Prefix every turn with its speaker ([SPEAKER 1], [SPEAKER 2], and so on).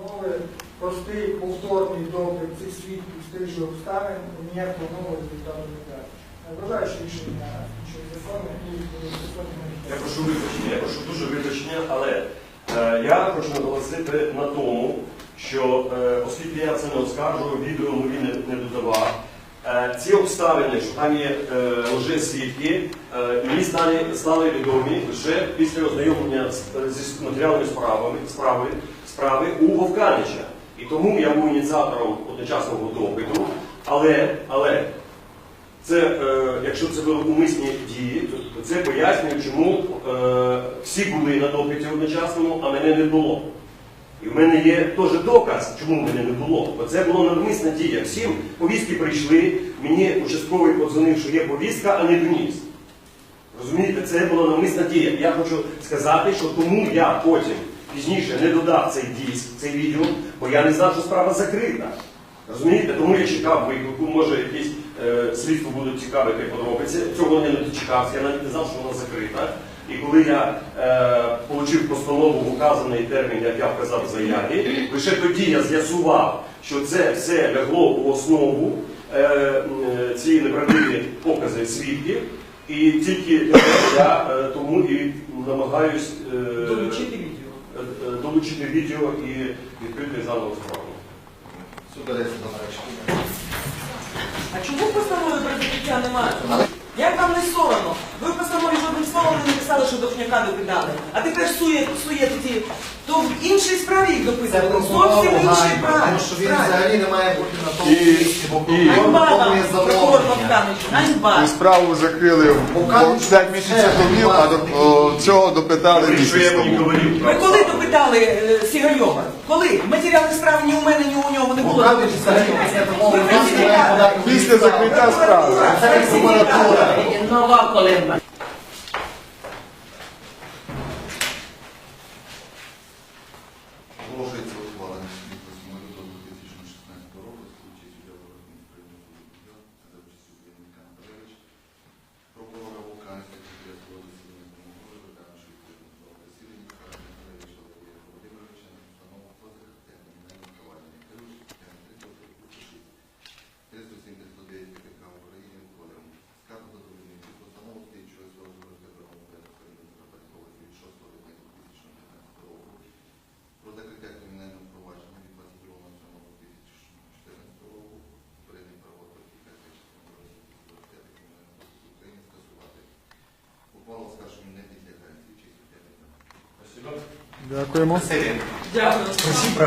[SPEAKER 1] Постанови простий повторний допит цих свідків з тих же обставин ніякого нового результату не дасть. Вважаю, що рішення закону і
[SPEAKER 2] Я прошу вибачення, я прошу дуже вибачення, але е, я хочу наголосити на тому, що е, оскільки я це не оскаржую, відео мені не, не додавав. Е, Ці обставини, що там є е, лжесвідки, е, мені стали, стали відомі лише після ознайомлення з, матеріалами справами, справи, справи у Вовканича. І тому я був ініціатором одночасного допиту, але, але це, е, якщо це були умисні дії, то це пояснює, чому всі були на допиті одночасному, а мене не було. І в мене є теж доказ, чому мене не було. Бо це було навмисна дія. Всім повістки прийшли, мені участковий подзвонив, що є повістка, а не доніс. Розумієте, це була навмисна дія. Я хочу сказати, що тому я потім пізніше не додав цей диск, цей відео, бо я не знав, що справа закрита. Розумієте, тому я чекав виклику, може якісь е, слідство будуть цікавити подробиці. Цього я не дочекався, я навіть не знав, що вона закрита. І коли я е, отримав постанову в указаний термін, як я вказав в заяві, лише тоді я з'ясував, що це все лягло в основу е, е, ці неправдиві покази свідків. І тільки я е, тому і намагаюсь е,
[SPEAKER 1] Долучити відео.
[SPEAKER 2] е, е, долучити відео і відкрити заново справу.
[SPEAKER 3] Судається номер. речі.
[SPEAKER 4] А чому постанови про закриття немає? Як вам не соромно? Ви в постанові жодним словом не написали, що Дохняка допитали. А тепер сує, суєте ті, то в іншій справі їх допитали. Зовсім в іншій справі.
[SPEAKER 3] тому що він взагалі не має бути на тому
[SPEAKER 2] І-
[SPEAKER 3] місці, бо
[SPEAKER 2] і-
[SPEAKER 3] прокурор
[SPEAKER 4] Ганьба вам,
[SPEAKER 3] виконує
[SPEAKER 4] прокурор. Богданович, ганьба.
[SPEAKER 5] І справу закрили
[SPEAKER 3] Покажуть,
[SPEAKER 5] 5 місяців тому, а до о, цього допитали
[SPEAKER 2] що
[SPEAKER 5] місяць
[SPEAKER 2] я
[SPEAKER 5] тому.
[SPEAKER 2] говорив.
[SPEAKER 4] Ви коли допитали е, Сігайова? Коли? Матеріали справи ні у мене, ні у нього не було.
[SPEAKER 3] Взагалі після має подати
[SPEAKER 5] Після закриття справи.
[SPEAKER 3] Це прокуратура.
[SPEAKER 4] Нова колемба.
[SPEAKER 5] Дякуємо.
[SPEAKER 4] Дякую.